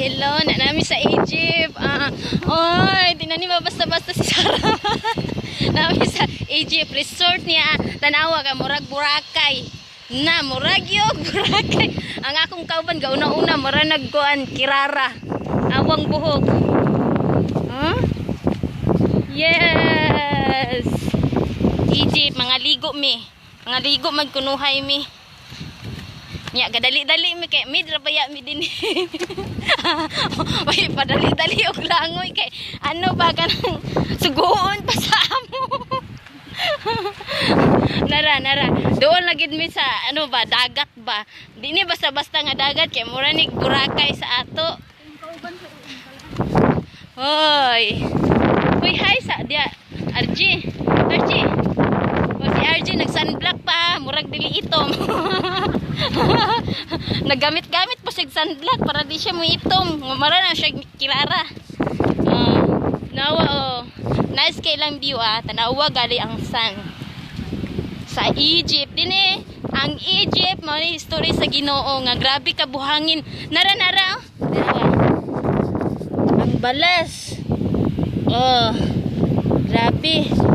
hello. Na namin sa Egypt. Ah, oy, di na ni basta-basta si Sarah. namin sa Egypt resort niya. Tanawa ka murag Boracay. Na murag yung Boracay. Ang akong kauban gauna-una mura nagkuan kirara. Awang buhok. Huh? Yes. Egypt mga ligo mi. Mga ligo magkunuhay mi. Nya gadali-dali mi kay mid ra baya mi din. May padali-dali og langoy kay ano ba kanang suguon pa sa amo. nara nara. Doon lagi mi sa ano ba dagat ba. Di ni basta-basta nga dagat kay mura ni Boracay sa ato. Hoy hoy hi sa dia RG RG o si RG nag sunblock pa murag dili itom Nagamit-gamit pa siya sunblock para di siya mo itom. Mara na siya kirara. Uh, nawa oh. Nice kay lang view ah. Tanawa gali ang sun. Sa Egypt din eh. Ang Egypt mo ni history sa Ginoo nga grabe ka buhangin. Nara nara. oh. Ang balas. Oh. Grabe.